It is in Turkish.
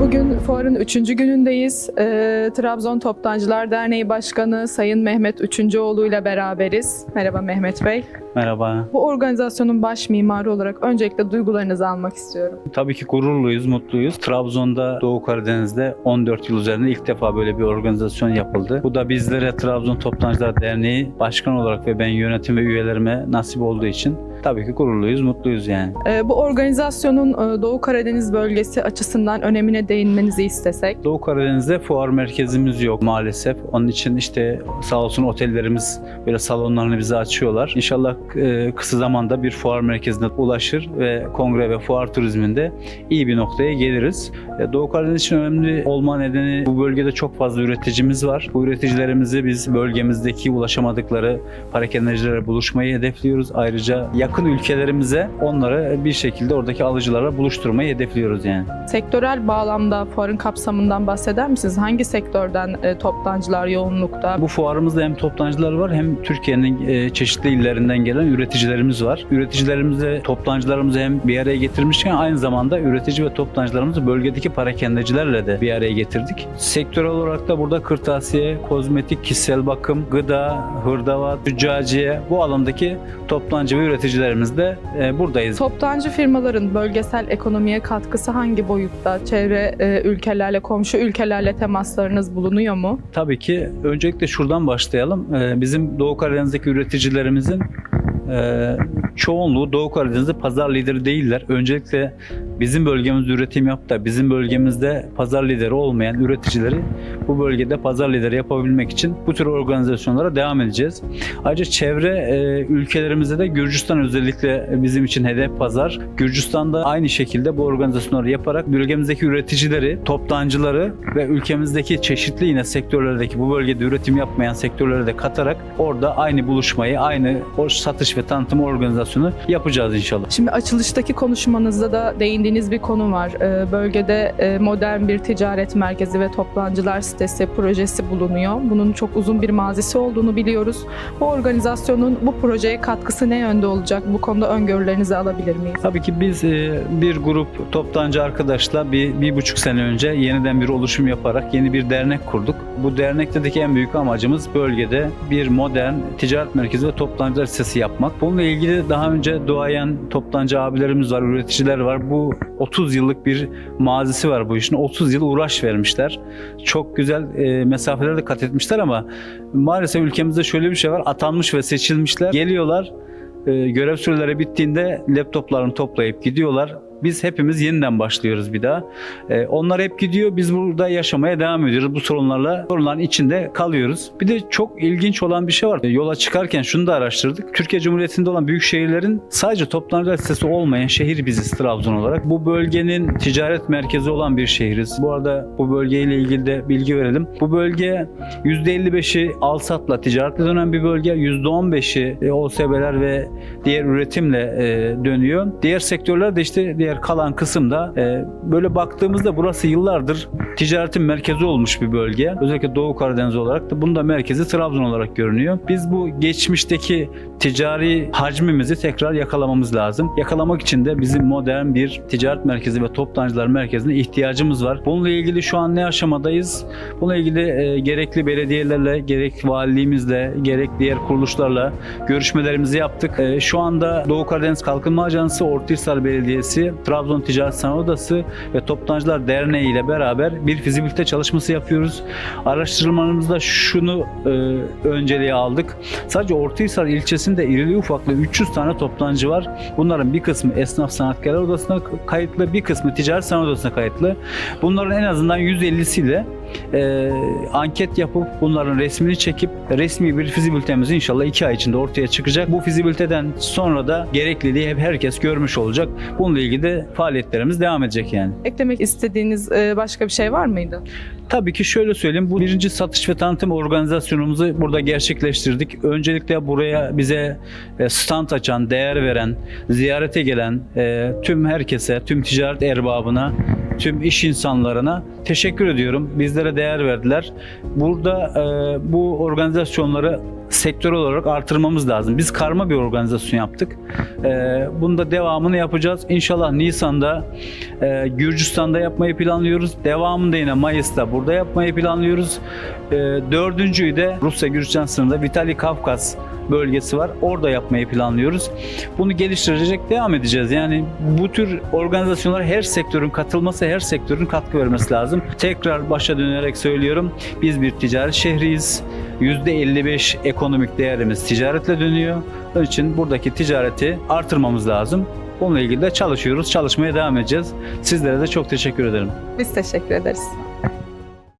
Bugün fuarın 3. günündeyiz. Ee, Trabzon Toptancılar Derneği Başkanı Sayın Mehmet Üçüncüoğlu ile beraberiz. Merhaba Mehmet Bey. Merhaba. Bu organizasyonun baş mimarı olarak öncelikle duygularınızı almak istiyorum. Tabii ki gururluyuz, mutluyuz. Trabzon'da, Doğu Karadeniz'de 14 yıl üzerinde ilk defa böyle bir organizasyon yapıldı. Bu da bizlere Trabzon Toptancılar Derneği başkan olarak ve ben yönetim ve üyelerime nasip olduğu için tabii ki gururluyuz, mutluyuz yani. Ee, bu organizasyonun e, Doğu Karadeniz bölgesi açısından önemine değinmenizi istesek. Doğu Karadeniz'de fuar merkezimiz yok maalesef. Onun için işte sağ olsun otellerimiz böyle salonlarını bize açıyorlar. İnşallah e, kısa zamanda bir fuar merkezine ulaşır ve kongre ve fuar turizminde iyi bir noktaya geliriz. E, Doğu Karadeniz için önemli olma nedeni bu bölgede çok fazla üreticimiz var. Bu üreticilerimizi biz bölgemizdeki ulaşamadıkları parakendecilere buluşmayı hedefliyoruz. Ayrıca yakın ülkelerimize onları bir şekilde oradaki alıcılara buluşturmayı hedefliyoruz yani. Sektörel bağlamda fuarın kapsamından bahseder misiniz? Hangi sektörden e, toptancılar yoğunlukta? Bu fuarımızda hem toptancılar var hem Türkiye'nin e, çeşitli illerinden gelen üreticilerimiz var. Üreticilerimizle toptancılarımızı hem bir araya getirmişken aynı zamanda üretici ve toptancılarımızı bölgedeki parakendecilerle de bir araya getirdik. Sektörel olarak da burada kırtasiye, kozmetik, kişisel bakım, gıda, hırdavat, züccaciye bu alandaki toptancı ve üreticilerimizle e, buradayız. Toptancı firmaların bölgesel ekonomiye katkısı hangi boyutta? Çevre e, ülkelerle, komşu ülkelerle temaslarınız bulunuyor mu? Tabii ki öncelikle şuradan başlayalım. Ee, Bizim Doğu Karadeniz'deki üreticilerimizin e, çoğunluğu Doğu Karadeniz'de pazar lideri değiller. Öncelikle bizim bölgemizde üretim yap da bizim bölgemizde pazar lideri olmayan üreticileri bu bölgede pazar lideri yapabilmek için bu tür organizasyonlara devam edeceğiz. Ayrıca çevre e, ülkelerimizde de Gürcistan özellikle bizim için hedef pazar. Gürcistan'da aynı şekilde bu organizasyonları yaparak bölgemizdeki üreticileri, toptancıları ve ülkemizdeki çeşitli yine sektörlerdeki bu bölgede üretim yapmayan sektörlere de katarak orada aynı buluşmayı, aynı o satış ve tanıtım organizasyonu yapacağız inşallah. Şimdi açılıştaki konuşmanızda da değindiğiniz bir konu var. Ee, Bölgede e, modern bir ticaret merkezi ve toptancılar sitesi projesi bulunuyor. Bunun çok uzun bir mazisi olduğunu biliyoruz. Bu organizasyonun bu projeye katkısı ne yönde olacak? Bu konuda öngörülerinizi alabilir miyiz? Tabii ki biz e, bir grup toptancı arkadaşla bir, bir buçuk sene önce yeniden bir oluşum yaparak yeni bir dernek kurduk. Bu dernekteki en büyük amacımız bölgede bir modern ticaret merkezi ve toptancılar sitesi yapmak. Bununla ilgili daha önce doğayan toptancı abilerimiz var, üreticiler var. Bu 30 yıllık bir mazisi var bu işin. 30 yıl uğraş vermişler. Çok güzel e, mesafeler de kat etmişler ama maalesef ülkemizde şöyle bir şey var. Atanmış ve seçilmişler. Geliyorlar e, görev süreleri bittiğinde laptoplarını toplayıp gidiyorlar. Biz hepimiz yeniden başlıyoruz bir daha. E, onlar hep gidiyor. Biz burada yaşamaya devam ediyoruz. Bu sorunlarla sorunların içinde kalıyoruz. Bir de çok ilginç olan bir şey var. E, yola çıkarken şunu da araştırdık. Türkiye Cumhuriyeti'nde olan büyük şehirlerin sadece toptancı sitesi olmayan şehir biziz Trabzon olarak. Bu bölgenin ticaret merkezi olan bir şehiriz. Bu arada bu bölgeyle ilgili de bilgi verelim. Bu bölge %55'i alsatla ticaretle dönen bir bölge. %15'i e, OSB'ler ve diğer üretimle e, dönüyor. Diğer sektörler de işte diğer kalan kısımda e, böyle baktığımızda burası yıllardır ticaretin merkezi olmuş bir bölge. Özellikle Doğu Karadeniz olarak da bunun da merkezi Trabzon olarak görünüyor. Biz bu geçmişteki ticari hacmimizi tekrar yakalamamız lazım. Yakalamak için de bizim modern bir ticaret merkezi ve toptancılar merkezine ihtiyacımız var. Bununla ilgili şu an ne aşamadayız? Bununla ilgili e, gerekli belediyelerle, gerek valiliğimizle, gerek diğer kuruluşlarla görüşmelerimizi yaptık. E, şu anda Doğu Karadeniz Kalkınma Ajansı, Ortahisar Belediyesi, Trabzon Ticaret Sanayi Odası ve Toptancılar Derneği ile beraber bir fizibilite çalışması yapıyoruz. Araştırmalarımızda şunu e, önceliğe aldık. Sadece Ortahisar ilçesinde irili ufaklı 300 tane toptancı var. Bunların bir kısmı Esnaf Sanatkarlar Odası'na kayıtlı, bir kısmı Ticaret Sanayi Odası'na kayıtlı. Bunların en azından 150'siyle e, anket yapıp bunların resmini çekip resmi bir fizibilitemiz inşallah iki ay içinde ortaya çıkacak. Bu fizibiliteden sonra da gerekliliği hep herkes görmüş olacak. Bununla ilgili de faaliyetlerimiz devam edecek yani. Eklemek istediğiniz e, başka bir şey var mıydı? Tabii ki şöyle söyleyeyim. Bu birinci satış ve tanıtım organizasyonumuzu burada gerçekleştirdik. Öncelikle buraya bize e, stand açan, değer veren, ziyarete gelen e, tüm herkese, tüm ticaret erbabına tüm iş insanlarına teşekkür ediyorum. Bizlere değer verdiler. Burada e, bu organizasyonları sektör olarak artırmamız lazım. Biz karma bir organizasyon yaptık. E, bunda devamını yapacağız. İnşallah Nisan'da e, Gürcistan'da yapmayı planlıyoruz. Devamında yine Mayıs'ta burada yapmayı planlıyoruz. E, dördüncüyü de Rusya Gürcistan sınırında Vitali Kafkas bölgesi var. Orada yapmayı planlıyoruz. Bunu geliştirecek devam edeceğiz. Yani bu tür organizasyonlara her sektörün katılması, her sektörün katkı vermesi lazım. Tekrar başa dönerek söylüyorum. Biz bir ticaret şehriyiz. %55 ekonomik değerimiz ticaretle dönüyor. Onun için buradaki ticareti artırmamız lazım. Onunla ilgili de çalışıyoruz. Çalışmaya devam edeceğiz. Sizlere de çok teşekkür ederim. Biz teşekkür ederiz.